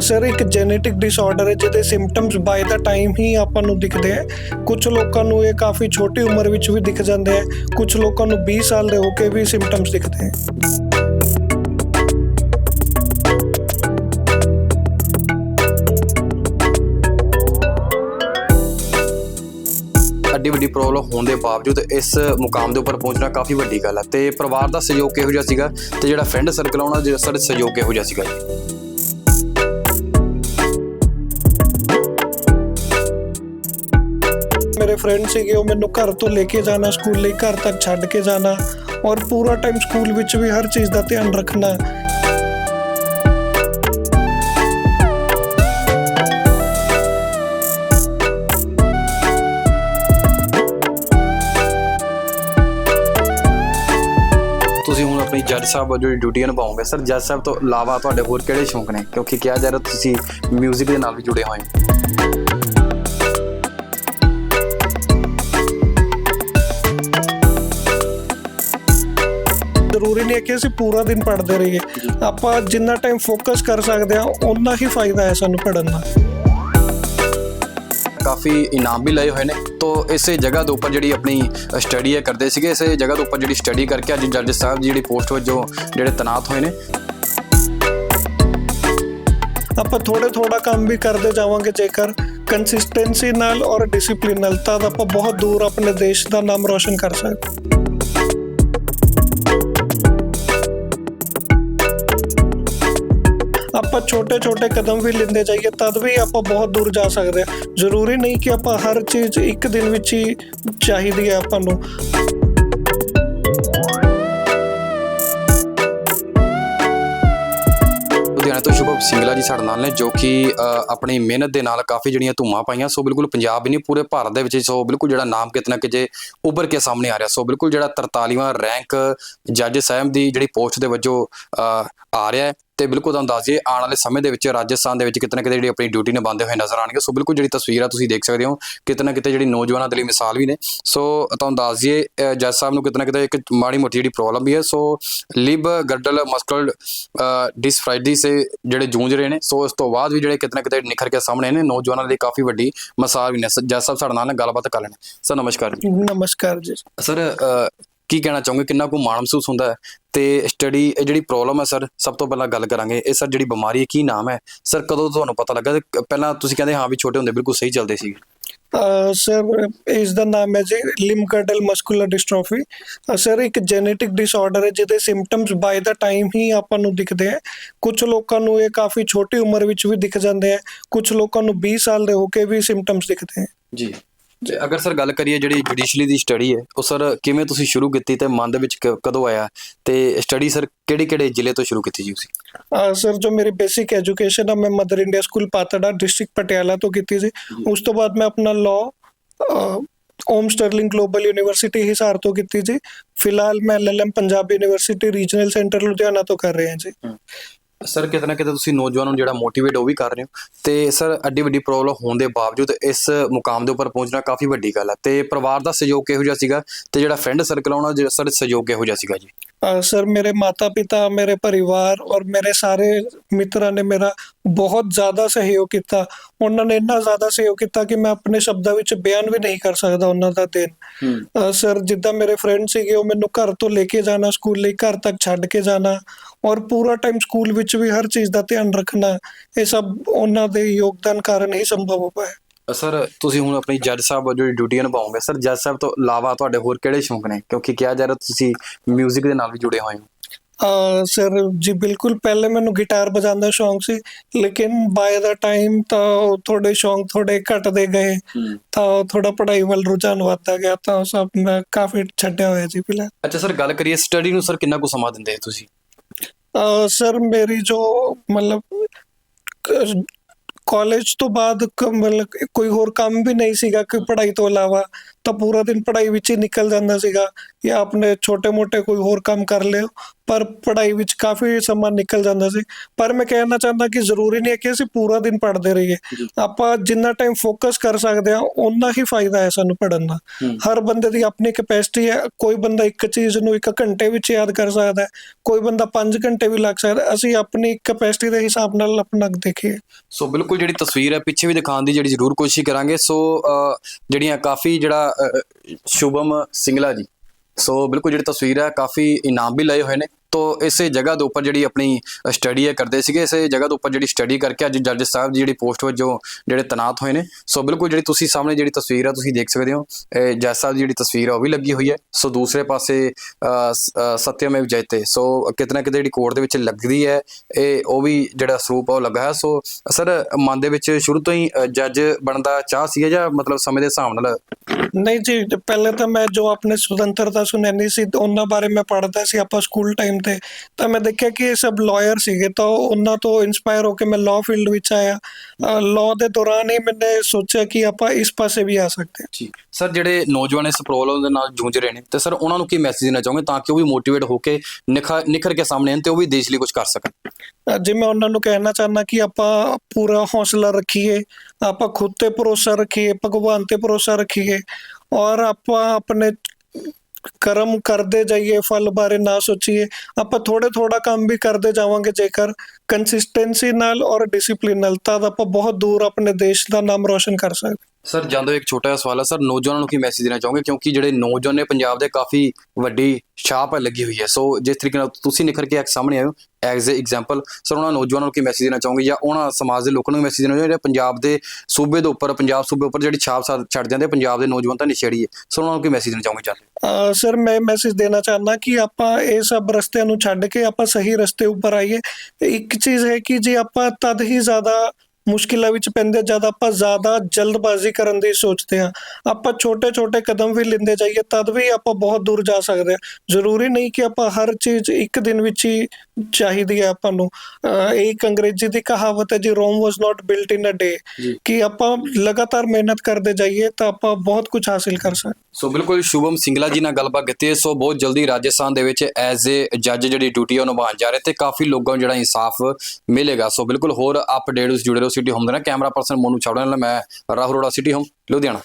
Sir ਇੱਕ genetic disorder ਹੈ, ਜਿਹਦੇ ਸਿੰਪਟਮਸ ਬਾਈ ਦਾ ਟਾਈਮ ਹੀ ਆਪਾਂ ਨੂੰ ਦਿਖਦੇ ਹੈ। ਕੁਝ ਲੋਕਾਂ ਨੂੰ ਇਹ ਕਾਫੀ ਛੋਟੀ ਉਮਰ ਵਿੱਚ ਵੀ ਦਿਖ ਜਾਂਦੇ ਹੈ ਕੁਝ ਲੋਕਾਂ ਨੂੰ 20 ਸਾਲ ਦੇ ਹੋ ਕੇ ਵੀ ਸਿੰਪਟਮਸ ਦਿਖਦੇ ਹੈ। ਅੱਡੀ ਵੱਡੀ ਪ੍ਰੋਬਲਮ ਹੋਣ ਦੇ ਬਾਵਜੂਦ ਇਸ ਮੁਕਾਮ ਦੇ ਉੱਪਰ ਪਹੁੰਚਣਾ ਕਾਫੀ ਵੱਡੀ ਗੱਲ ਹੈ ਤੇ ਪਰਿਵਾਰ ਦਾ ਸਹਿਯੋਗ ਕਿਹੋ ਜਿਹਾ ਸੀਗਾ ਤੇ ਜਿਹੜਾ ਫਰੈਂਡ ਸਰਕਲ ਆ ਉਹਨਾਂ ਦਾ ਜਿਹੜਾ ਸਹਿਯੋਗ ਕਿਹੋ ਜਿਹਾ ਸੀਗਾ ਮੇਰੇ ਫਰੈਂਡ ਸੀਗੇ, ਉਹ ਮੈਨੂੰ ਘਰ ਤੋਂ ਲੈ ਕੇ ਜਾਣਾ ਸਕੂਲ ਲਈ ਘਰ ਤੱਕ ਛੱਡ ਕੇ ਜਾਣਾ ਔਰ ਪੂਰਾ ਟਾਈਮ ਸਕੂਲ ਵਿੱਚ ਵੀ ਹਰ ਚੀਜ਼ ਦਾ ਧਿਆਨ ਰੱਖਣਾ। ਤੁਸੀਂ ਹੁਣ ਆਪਣੀ ਜੱਜ ਸਾਹਿਬ ਵਜੋਂ ਡਿਊਟੀ ਨਿਭਾਓਗੇ ਸਰ ਜੱਜ ਸਾਹਿਬ ਤੋਂ ਇਲਾਵਾ ਤੁਹਾਡੇ ਹੋਰ ਕਿਹੜੇ ਸ਼ੌਂਕ ਨੇ? ਕਿਉਂਕਿ ਕਿਹਾ ਜਾ ਰਿਹਾ ਤੁਸੀਂ 뮤직 ਦੇ ਨਾਲ ਵੀ ਜੁੜੇ ਹੋਏ ਹੋ। ਜ਼ਰੂਰੀ ਨਹੀਂ ਹੈ ਕਿ ਅਸੀਂ ਪੂਰਾ ਦਿਨ ਪੜ੍ਹਦੇ ਰਹੀਏ। ਆਪਾਂ ਜਿੰਨਾ ਟਾਈਮ ਫੋਕਸ ਕਰ ਸਕਦੇ ਹਾਂ ਉਨਾ ਹੀ ਫਾਇਦਾ ਹੈ ਸਾਨੂੰ ਪੜ੍ਹਨ ਦਾ। ਕਾਫੀ ਇਨਾਮ ਵੀ ਲਏ ਹੋਏ ਨੇ। ਤੋਂ ਇਸੇ ਜਗ੍ਹਾ ਦੇ ਉੱਪਰ ਜਿਹੜੀ ਆਪਣੀ ਸਟੱਡੀ ਹੈ ਕਰਦੇ ਸੀਗੇ ਇਸੇ ਜਗ੍ਹਾ ਦੇ ਉੱਪਰ ਜਿਹੜੀ ਸਟੱਡੀ ਕਰਕੇ ਅੱਜ ਜੱਜ ਸਾਹਿਬ ਜਿਹੜੀ ਪੋਸਟ ਵਜੋਂ ਜਿਹੜੇ ਤਨਾਤ ਹੋਏ ਨੇ। ਆਪਾਂ ਥੋੜੇ ਥੋੜਾ ਕੰਮ ਵੀ ਕਰਦੇ ਜਾਵਾਂਗੇ ਜੇਕਰ ਕੰਸਿਸਟੈਂਸੀ ਨਾਲ ਔਰ ਡਿਸਪਲਿਨ ਨਾਲ ਤਾਂ ਆਪਾਂ ਬਹੁਤ ਦੂਰ ਆਪਣੇ ਦੇਸ਼ ਦਾ ਨਾਮ ਰੋਸ਼ਨ ਕਰ ਸਕਦੇ ਆਪਾਂ ਛੋਟੇ ਛੋਟੇ ਕਦਮ ਵੀ ਲੈਂਦੇ ਜਾਈਏ ਤਦ ਵੀ ਆਪਾਂ ਬਹੁਤ ਦੂਰ ਜਾ ਸਕਦੇ ਹਾਂ। ਜ਼ਰੂਰੀ ਨਹੀਂ ਕਿ ਆਪਾਂ ਹਰ ਚੀਜ਼ ਇੱਕ ਦਿਨ ਵਿੱਚ ਹੀ ਚਾਹੀਦੀ ਹੈ ਆਪਾਂ ਨੂੰ। ਲੁਧਿਆਣਾ ਤੋਂ ਸ਼ੁਭਮ ਸਿੰਗਲਾ ਜੀ ਸਾਡੇ ਨਾਲ ਨੇ ਜੋ ਕਿ ਅ, ਆਪਣੀ ਮਿਹਨਤ ਦੇ ਨਾਲ ਕਾਫੀ ਜਿਹੜੀਆਂ ਧੂਮਾਂ ਪਾਈਆਂ ਸੋ ਬਿਲਕੁਲ ਪੰਜਾਬ ਹੀ ਨਹੀਂ ਪੂਰੇ ਭਾਰਤ ਦੇ ਵਿੱਚ ਸੋ ਬਿਲਕੁਲ ਜਿਹੜਾ ਨਾਮ ਕਿਤਨਾ ਕਿ ਜੇ ਉੱਭਰ ਕੇ ਸਾਹਮਣੇ ਆ ਰਿਹਾ। ਸੋ ਬਿਲਕੁਲ ਜਿਹੜਾ 43ਵਾਂ ਰੈਂਕ ਜੱਜ ਸਾਹਿਬ ਦੀ ਜਿਹੜੀ ਪੋਸਟ ਦੇ ਵਜੋਂ ਅ, ਆ ਰਿਹਾ ਹੈ ਤੇ ਬਿਲਕੁਲ ਤੁਹਾਨੂੰ ਦੱਸ ਦਈਏ ਆਉਣ ਵਾਲੇ ਸਮੇਂ ਦੇ ਵਿੱਚ ਰਾਜਸਥਾਨ ਦੇ ਵਿੱਚ ਕਿਤੇ ਨਾ ਕਿਤੇ ਜਿਹੜੀ ਆਪਣੀ ਡਿਊਟੀ ਨਿਭਾਉਂਦੇ ਹੋਏ ਨਜ਼ਰ ਆਣਗੇ ਸੋ ਬਿਲਕੁਲ ਜਿਹੜੀ ਤਸਵੀਰ ਆ ਤੁਸੀਂ ਦੇਖ ਸਕਦੇ ਹੋ ਕਿਤੇ ਨਾ ਕਿਤੇ ਜਿਹੜੀ ਨੌਜਵਾਨਾਂ ਦੇ ਲਈ ਮਿਸਾਲ ਵੀ ਨੇ। ਸੋ ਤੁਹਾਨੂੰ ਦੱਸ ਦਈਏ ਜੱਜ ਸਾਹਿਬ ਨੂੰ ਕਿਤੇ ਨਾ ਕਿਤੇ ਇੱਕ ਮਾੜੀ ਮੋਟੀ ਜਿਹੜੀ ਪ੍ਰੋਬਲਮ ਵੀ ਹੈ। ਸੋ ਲਿਬ ਗਰਡਲ ਮਸਕਲ ਡਿਸਫਰਾਈਡੀ ਸੇ ਜਿਹੜੇ ਜੂਝ ਰਹੇ ਨੇ। ਸੋ ਇਸ ਤੋਂ ਬਾਅਦ ਵੀ ਜਿਹੜੇ ਕਿਤੇ ਨਾ ਕਿਤੇ ਨਿਖਰ ਕੇ ਸਾਹਮਣੇ ਨੇ ਨੌਜਵਾਨਾਂ ਲਈ ਕਾਫੀ ਵੱਡੀ ਮਿਸਾਲ ਵੀ ਨੇ। ਜੱਜ ਸਾਹਿਬ ਸਾਡੇ ਨਾਲ ਗੱਲਬਾਤ ਕਰ ਲੈਣੇ। ਸਰ ਨਮਸਕਾਰ ਜੀ। ਨਮਸਕਾਰ ਜੀ। ਸਰ ਕੀ ਕਹਿਣਾ ਚਾਹੋਗੇ? ਕਿੰਨਾ ਕੁ ਮਾਣ ਮਹਿਸੂਸ ਹੁੰਦਾ ਹੈ? ਤੇ ਸਟੱਡੀ ਇਹ ਜਿਹੜੀ ਪ੍ਰੋਬਲਮ ਹੈ ਸਰ ਸਭ ਤੋਂ ਪਹਿਲਾਂ ਗੱਲ ਕਰਾਂਗੇ। ਇਹ ਸਰ ਜਿਹੜੀ ਬਿਮਾਰੀ ਹੈ ਕੀ ਨਾਮ ਹੈ? ਸਰ ਕਦੋਂ ਤੁਹਾਨੂੰ ਪਤਾ ਲੱਗਾ? ਤੇ ਪਹਿਲਾਂ ਤੁਸੀਂ ਕਹਿੰਦੇ ਹਾਂ ਵੀ ਛੋਟੇ ਹੁੰਦੇ ਬਿਲਕੁਲ ਸਹੀ ਚੱਲਦੇ ਸੀ। ਸਰ ਇਸ ਦਾ ਨਾਮ ਹੈ ਜੀ limb girdle muscular dystrophy sir ਇੱਕ ਜੈਨੇਟਿਕ ਡਿਸਆਰਡਰ ਹੈ ਜਿਹਦੇ ਸਿੰਪਟਮਸ ਬਾਈ ਦਾ ਟਾਈਮ ਹੀ ਆਪਾਂ ਨੂੰ ਦਿਖਦੇ ਹੈ। ਕੁਝ ਲੋਕਾਂ ਨੂੰ ਇਹ ਕਾਫੀ ਛੋਟੀ ਉਮਰ ਵਿੱਚ ਵੀ ਦਿਖ ਜਾਂਦੇ ਹੈ। ਕੁਝ ਲੋਕਾਂ ਨੂੰ 20 ਸਾਲ ਦੇ ਹੋ ਕੇ ਵੀ ਸਿੰਪਟਮਸ ਦਿਖਦੇ ਹੈ। ਜੀ। ਤੇ ਅਗਰ ਸਰ ਗੱਲ ਕਰੀਏ ਜਿਹੜੀ ਜੁਡੀਸ਼ਰੀ ਦੀ ਸਟੱਡੀ ਹੈ ਉਹ ਸਰ ਕਿਵੇਂ ਤੁਸੀਂ ਸ਼ੁਰੂ ਕੀਤੀ ਤੇ ਮਨ ਦੇ ਵਿੱਚ ਕ- ਕਦੋਂ ਆਇਆ? ਤੇ ਸਟੱਡੀ ਸਰ ਕਿਹੜੇ ਕਿਹੜੇ ਜ਼ਿਲ੍ਹੇ ਤੋਂ ਸ਼ੁਰੂ ਕੀਤੀ ਜੀ ਤੁਸੀਂ? ਸਰ ਜੋ ਮੇਰੀ ਬੇਸਿਕ ਐਜੂਕੇਸ਼ਨ ਹੈ ਮੈਂ mother India school Patran district Patiala ਤੋਂ ਕੀਤੀ ਸੀ। ਉਸ ਤੋਂ ਬਾਅਦ ਮੈਂ ਆਪਣਾ law Om sterling global university Hisar ਤੋਂ ਕੀਤੀ ਜੀ ਫਿਲਹਾਲ ਮੈਂ LLM Punjab university regional centre Ludhiana ਤੋਂ ਕਰ ਰਿਹਾ ਜੀ। ਸਰ, ਕਿਤੇ ਨਾ ਕਿਤੇ ਤੁਸੀਂ ਨੌਜਵਾਨਾਂ ਨੂੰ ਜਿਹੜਾ ਮੋਟੀਵੇਟ ਉਹ ਵੀ ਕਰ ਰਹੇ ਹੋ। ਤੇ ਸਰ ਅੱਡੀ ਵੱਡੀ ਪ੍ਰੋਬਲਮ ਹੋਣ ਦੇ ਬਾਵਜੂਦ ਇਸ ਮੁਕਾਮ ਦੇ ਉੱਪਰ ਪਹੁੰਚਣਾ ਕਾਫੀ ਵੱਡੀ ਗੱਲ ਹੈ। ਤੇ ਪਰਿਵਾਰ ਦਾ ਸਹਿਯੋਗ ਕਿਹੋ ਜਿਹਾ ਸੀਗਾ? ਤੇ ਜਿਹੜਾ ਫਰੈਂਡ ਸਰਕਲ ਆ, ਉਹਨਾਂ ਦਾ ਜਿਹੜਾ ਸਰ, ਸਹਿਯੋਗ ਕਿਹੋ ਜਿਹਾ ਸੀਗਾ ਜੀ? ਸਰ ਮੇਰੇ ਮਾਤਾ ਪਿਤਾ ਮੇਰੇ ਪਰਿਵਾਰ ਔਰ ਮੇਰੇ ਸਾਰੇ ਮਿੱਤਰਾਂ ਨੇ ਮੇਰਾ ਬਹੁਤ ਜ਼ਿਆਦਾ ਸਹਿਯੋਗ ਕੀਤਾ। ਉਹਨਾਂ ਨੇ ਇੰਨਾ ਜ਼ਿਆਦਾ ਸਹਿਯੋਗ ਕੀਤਾ ਕਿ ਮੈਂ ਆਪਣੇ ਸ਼ਬਦਾਂ ਵਿੱਚ ਬਿਆਨ ਵੀ ਨਹੀਂ ਕਰ ਸਕਦਾ ਉਹਨਾਂ ਦਾ ਦੇਣ। ਅ, ਸਰ ਜਿੱਦਾਂ ਮੇਰੇ ਫਰੈਂਡ ਸੀਗੇ ਉਹ ਮੈਨੂੰ ਘਰ ਤੋਂ ਲੈ ਕੇ ਜਾਣਾ ਸਕੂਲ ਲਈ ਘਰ ਤੱਕ ਛੱਡ ਕੇ ਜਾਣਾ ਔਰ ਪੂਰਾ ਟਾਈਮ ਸਕੂਲ ਵਿੱਚ ਵੀ ਹਰ ਚੀਜ਼ ਦਾ ਧਿਆਨ ਰੱਖਣਾ ਇਹ ਸਭ ਉਹਨਾਂ ਦੇ ਯੋਗਦਾਨ ਕਾਰਨ ਹੀ ਸੰਭਵ ਹੋ ਪਾਇਆ ਸਰ ਤੁਸੀਂ ਹੁਣ ਆਪਣੀ ਜੱਜ ਸਾਹਿਬ ਵਜੋਂ ਡਿਊਟੀ ਨਿਭਾਓਗੇ ਸਰ ਜੱਜ ਸਾਹਿਬ ਤੋਂ ਇਲਾਵਾ ਤੁਹਾਡੇ ਹੋਰ ਕਿਹੜੇ ਸ਼ੌਂਕ ਨੇ? ਕਿਉਂਕਿ ਕਿਹਾ ਜਾ ਰਿਹਾ ਤੁਸੀਂ 뮤직 ਦੇ ਨਾਲ ਵੀ ਜੁੜੇ ਹੋਏ ਹੋ। ਅ, ਸਰ ਜੀ ਬਿਲਕੁਲ ਪਹਿਲੇ ਮੈਨੂੰ ਗਿਟਾਰ ਵਜਾਉਣ ਦਾ ਸ਼ੌਂਕ ਸੀ ਲੇਕਿਨ ਬਾਏ ਦਾ ਟਾਈਮ ਤਾਂ ਉਹ ਥੋੜੇ ਸ਼ੌਂਕ ਥੋੜੇ ਘਟਦੇ ਗਏ ਤਾਂ ਥੋੜਾ ਪੜ੍ਹਾਈ ਵੱਲ ਰੁਝਾਨ ਵੱਧਦਾ ਗਿਆ ਤਾਂ ਸਭ ਮੈਂ ਕਾਫੀ ਛੱਡਿਆ ਹੋਇਆ ਜੀ ਫਿਲਹਾਲ। ਅੱਛਾ ਸਰ ਗੱਲ ਕਰੀਏ ਸਟੱਡੀ ਨੂੰ ਸਰ ਕਿੰਨਾ ਕੁ ਸਮਾਂ ਦਿੰਦੇ ਤੁਸੀਂ? ਅ, ਸਰ ਮੇਰੀ ਜੋ ਮਤਲਬ ਕਾਲਜ ਤੋਂ ਬਾਅਦ ਕ- ਮਤਲਬ ਕੋਈ ਹੋਰ ਕੰਮ ਵੀ ਨਹੀਂ ਸੀਗਾ ਕਿ ਪੜ੍ਹਾਈ ਤੋਂ ਇਲਾਵਾ, ਤਾਂ ਪੂਰਾ ਦਿਨ ਪੜ੍ਹਾਈ ਵਿੱਚ ਹੀ ਨਿਕਲ ਜਾਂਦਾ ਸੀਗਾ ਜਾਂ ਆਪਣੇ ਛੋਟੇ-ਮੋਟੇ ਕੋਈ ਹੋਰ ਕੰਮ ਕਰ ਲਿਓ। ਪਰ ਪੜ੍ਹਾਈ ਵਿੱਚ ਕਾਫੀ ਸਮਾਂ ਨਿਕਲ ਜਾਂਦਾ ਸੀ। ਪਰ ਮੈਂ ਕਹਿਣਾ ਚਾਹੁੰਦਾ ਕਿ ਜ਼ਰੂਰੀ ਨਹੀਂ ਹੈ ਕਿ ਅਸੀਂ ਪੂਰਾ ਦਿਨ ਪੜ੍ਹਦੇ ਰਹੀਏ। ਆਪਾਂ ਜਿੰਨਾ ਟਾਈਮ ਫੋਕਸ ਕਰ ਸਕਦੇ ਹਾਂ ਉਨਾ ਹੀ ਫਾਇਦਾ ਹੈ ਸਾਨੂੰ ਪੜ੍ਹਨ ਦਾ। ਹਰ ਬੰਦੇ ਦੀ ਆਪਣੀ ਕੈਪੈਸਿਟੀ ਹੈ। ਕੋਈ ਬੰਦਾ ਇੱਕ ਚੀਜ਼ ਨੂੰ ਇੱਕ ਘੰਟੇ ਵਿੱਚ ਯਾਦ ਕਰ ਸਕਦਾ ਹੈ। ਕੋਈ ਬੰਦਾ 5 ਘੰਟੇ ਵੀ ਲੱਗ ਸਕਦਾ। ਅਸੀਂ ਆਪਣੀ ਕੈਪੈਸਿਟੀ ਦੇ ਹਿਸਾਬ ਨਾਲ ਆਪਣਾ ਦੇਖੀਏ। ਸੋ ਬਿਲਕੁਲ ਜਿਹੜੀ ਤਸਵੀਰ ਹੈ ਪਿੱਛੇ ਵੀ ਦਿਖਾਉਣ ਦੀ ਜਿਹੜੀ ਜ਼ਰੂਰ ਕੋਸ਼ਿਸ਼ ਕਰਾਂਗੇ। ਸੋ ਜਿਹੜੀਆਂ ਕਾਫੀ ਜਿਹੜਾ ਸ਼ੁਭਮ ਸਿੰਗਲਾ ਜੀ ਸੋ ਬਿਲਕੁਲ ਜਿਹੜੀ ਤਸਵੀਰ ਹੈ ਕਾਫੀ ਇਨਾਮ ਵੀ ਲਏ ਹੋਏ ਨੇ। ਤੋ ਇਸੇ ਜਗ੍ਹਾ ਦੇ ਉੱਪਰ ਜਿਹੜੀ ਆਪਣੀ ਸਟੱਡੀ ਹੈ ਕਰਦੇ ਸੀਗੇ ਇਸੇ ਜਗ੍ਹਾ ਦੇ ਉੱਪਰ ਜਿਹੜੀ ਸਟੱਡੀ ਕਰਕੇ ਅੱਜ ਜੱਜ ਸਾਹਿਬ ਦੀ ਜਿਹੜੀ ਪੋਸਟ ਵਜੋਂ ਜਿਹੜੇ ਤਨਾਤ ਹੋਏ ਨੇ ਸੋ ਬਿਲਕੁਲ ਜਿਹੜੀ ਤੁਸੀਂ ਸਾਹਮਣੇ ਜਿਹੜੀ ਤਸਵੀਰ ਹੈ ਤੁਸੀਂ ਦੇਖ ਸਕਦੇ ਹੋ ਇਹ ਜੱਜ ਸਾਹਿਬ ਦੀ ਜਿਹੜੀ ਤਸਵੀਰ ਹੈ ਉਹ ਵੀ ਲੱਗੀ ਹੋਈ ਹੈ। ਸੋ ਦੂਸਰੇ ਪਾਸੇ ਅ, ਸ- ਸਤਿਅਮੇਵ ਜਯਤੇ ਸੋ ਕਿਤੇ ਨਾ ਕਿਤੇ ਜਿਹੜੀ ਕੋਰਟ ਦੇ ਵਿੱਚ ਲੱਗਦੀ ਹੈ ਇਹ ਉਹ ਵੀ ਜਿਹੜਾ ਸਰੂਪ ਆ ਉਹ ਲੱਗਾ ਹੈ। ਸੋ ਸਰ ਮਨ ਦੇ ਵਿੱਚ ਸ਼ੁਰੂ ਤੋਂ ਹੀ ਜੱਜ ਬਣਨ ਦਾ ਚਾਹ ਸੀਗਾ ਜਾਂ ਮਤਲਬ ਸਮੇਂ ਦੇ ਹਿਸਾਬ ਨਾਲ? ਨਹੀਂ ਜੀ ਤੇ ਪਹਿਲੇ ਤਾਂ ਮੈਂ ਜੋ ਆਪਣੇ ਸੁਤੰਤਰਤਾ ਸੁਨੈਨੀ ਸੀ ਉਹਨਾਂ ਬਾਰੇ ਮੈਂ ਪੜ੍ਹਦਾ ਸੀ। ਆਪਾਂ ਸਕੂਲ ਟਾਈਮ ਤੇ ਤਾਂ ਮੈਂ ਦੇਖਿਆ ਕਿ ਇਹ ਸਭ ਲਾਇਰ ਸੀਗੇ ਤਾਂ ਉਹਨਾਂ ਤੋਂ ਇਨਸਪਾਇਰ ਹੋ ਕੇ ਮੈਂ ਲਾਅ ਫੀਲਡ ਵਿੱਚ ਆਇਆ। ਲਾਅ ਦੇ ਦੌਰਾਨ ਹੀ ਮੈंने ਸੋਚਿਆ ਕਿ ਆਪਾਂ ਇਸ ਪਾਸੇ ਵੀ ਆ ਸਕਦੇ ਹਾਂ। ਠੀਕ ਸਰ ਜਿਹੜੇ ਨੌਜਵਾਨ ਇਸ ਪ੍ਰੋਬਲਮ ਦੇ ਨਾਲ ਜੂਝ ਰਹੇ ਨੇ ਤੇ ਸਰ ਉਹਨਾਂ ਨੂੰ ਕੀ ਮੈਸੇਜ ਦੇਣਾ ਚਾਹੋਗੇ ਤਾਂ ਕਿ ਉਹ ਵੀ ਮੋਟੀਵੇਟ ਹੋ ਕੇ ਨਿਖਰ ਕੇ ਸਾਹਮਣੇ ਆਉਣ ਤੇ ਉਹ ਵੀ ਦੇਸ਼ ਲਈ ਕੁਝ ਕਰ ਸਕਣ? ਜੇ ਮੈਂ ਉਹਨਾਂ ਨੂੰ ਕਹਿਣਾ ਚਾਹੁੰਦਾ ਕਿ ਆਪਾਂ ਪੂਰਾ ਹੌਸਲਾ ਰੱਖੀਏ ਆਪਾਂ ਖੁਦ ਤੇ ਭਰੋਸਾ ਰੱਖੀਏ ਭਗਵਾਨ ਤੇ ਭਰੋਸਾ ਰੱਖੀਏ ਔਰ ਆਪਾਂ ਆਪਣੇ ਕਰਮ ਕਰਦੇ ਜਾਈਏ, ਫਲ ਬਾਰੇ ਨਾ ਸੋਚੀਏ, ਆਪਾਂ ਥੋੜੇ ਥੋੜਾ ਕੰਮ ਵੀ ਕਰਦੇ ਜਾਵਾਂਗੇ ਜੇਕਰ ਕੰਸਿਸਟੈਂਸੀ ਨਾਲ ਔਰ ਡਿਸਪਲਿਨ ਨਾਲ, ਤਾਂ ਆਪਾਂ ਬਹੁਤ ਦੂਰ ਆਪਣੇ ਦੇਸ਼ ਦਾ ਨਾਮ ਰੋਸ਼ਨ ਕਰ ਸਕਦੇ। ਸਰ, ਜਾਂਦੇ ਹੋਏ ਇੱਕ ਛੋਟਾ ਜਿਹਾ ਸਵਾਲ ਹੈ। ਸਰ, ਨੌਜਵਾਨਾਂ ਨੂੰ ਕੀ ਮੈਸੇਜ ਦੇਣਾ ਚਾਹੋਗੇ? ਕਿਉਂਕਿ ਜਿਹੜੇ ਨੌਜਵਾਨ ਨੇ, ਪੰਜਾਬ ਦੇ ਕਾਫੀ ਵੱਡੀ ਛਾਪ ਲੱਗੀ ਹੋਈ ਹੈ। ਸੋ ਜਿਸ ਤਰੀਕੇ ਨਾਲ ਤੁਸੀਂ ਨਿਖਰ ਕੇ ਇੱਕ ਸਾਹਮਣੇ ਆਏ ਹੋ ਐਜ਼ ਅ ਐਗਜ਼ਾਮਪਲ ਸਰ, ਉਹਨਾਂ ਨੌਜਵਾਨਾਂ ਨੂੰ ਕੀ ਮੈਸੇਜ ਦੇਣਾ ਚਾਹੋਗੇ? ਜਾਂ ਉਹਨਾਂ ਸਮਾਜ ਦੇ ਲੋਕਾਂ ਨੂੰ ਮੈਸੇਜ ਦੇਣਾ ਚਾਹੋਗੇ? ਜਿਹੜੇ ਪੰਜਾਬ ਦੇ ਸੂਬੇ ਦੇ ਉੱਪਰ, ਪੰਜਾਬ ਸੂਬੇ ਉੱਪਰ ਜਿਹੜੀ ਛਾਪ ਛੱਡ ਜਾਂਦੇ ਪੰਜਾਬ ਦੇ ਨੌਜਵਾਨ ਤਾਂ ਨਿਸ਼ੇੜੀ ਹੈ। ਸੋ ਉਹਨਾਂ ਨੂੰ ਕੀ ਮੈਸੇਜ ਦੇਣਾ ਚਾਹੋਗੇ ਚੱਲ ਸਰ, ਮੈਂ ਮੈਸੇਜ ਦੇਣਾ ਚਾਹੁੰਦਾ ਕਿ ਆਪਾਂ ਇਹ ਸਭ ਰਸਤਿਆਂ ਨੂੰ ਛੱਡ ਕੇ ਆਪਾਂ ਸਹੀ ਰਸਤੇ ਉੱਪਰ ਆਈਏ। ਇੱਕ ਚੀਜ਼ ਹੈ ਕਿ ਜੇ ਆਪਾਂ ਤਦ ਹੀ ਜ਼ਿਆਦਾ ਮੁਸ਼ਕਿਲਾਂ ਵਿੱਚ ਪੈਂਦੇ ਜਦ ਆਪਾਂ ਜ਼ਿਆਦਾ ਜਲਦਬਾਜ਼ੀ ਕਰਨ ਦੀ ਸੋਚਦੇ ਹਾਂ, ਆਪਾਂ ਛੋਟੇ-ਛੋਟੇ ਕਦਮ ਵੀ ਲੈਂਦੇ ਜਾਈਏ, ਤਦ ਵੀ ਆਪਾਂ ਬਹੁਤ ਦੂਰ ਜਾ ਸਕਦੇ ਹਾਂ। ਜ਼ਰੂਰੀ ਨਹੀਂ ਕਿ ਆਪਾਂ ਹਰ ਚੀਜ਼ ਇੱਕ ਦਿਨ ਵਿੱਚ ਹੀ ਚਾਹੀਦੀ ਹੈ ਆਪਾਂ ਨੂੰ। ਇੱਕ ਅੰਗਰੇਜ਼ੀ ਦੀ ਕਹਾਵਤ ਹੈ ਜੀ ਰੋਮ ਵਾਸ ਨਾਟ ਬਿਲਟ ਇਨ ਅ ਡੇ ਕਿ ਆਪਾਂ ਲਗਾਤਾਰ ਮਿਹਨਤ ਕਰਦੇ ਜਾਈਏ ਤਾਂ ਆਪਾਂ ਬਹੁਤ ਕੁਝ ਹਾਸਿਲ ਕਰ ਸਕਦੇ ਸੋ ਬਿਲਕੁਲ ਸ਼ੁਭਮ ਸਿੰਗਲਾ ਜੀ ਨਾਲ ਗੱਲਬਾਤ ਕੀਤੀ ਹੈ। ਸੋ ਬਹੁਤ ਜਲਦੀ ਰਾਜਸਥਾਨ ਦੇ ਵਿੱਚ ਐਜ਼ ਅ ਜੱਜ ਜਿਹੜੀ ਡਿਊਟੀ ਉਹ ਨਿਭਾਉਣ ਜਾ ਰਹੇ ਤੇ ਕਾਫੀ ਲੋਕਾਂ ਨੂੰ ਜਿਹੜਾ ਇਨਸਾਫ ਮਿਲੇਗਾ। ਸੋ ਬਿਲਕੁਲ ਹੋਰ ਅਪਡੇਟ ਉਸ ਜੁੜੇ ਰਹੋ ਸਿਟੀ ਹੋਮ ਦੇ ਨਾਲ। ਕੈਮਰਾ ਪਰਸਨ ਮੋਨੂ ਚਾਵੜਾ ਨਾਲ ਮੈਂ ਰਾਹੁਲ ਰੋੜਾ ਸਿਟੀ ਹੋਮ ਲੁਧਿਆਣਾ।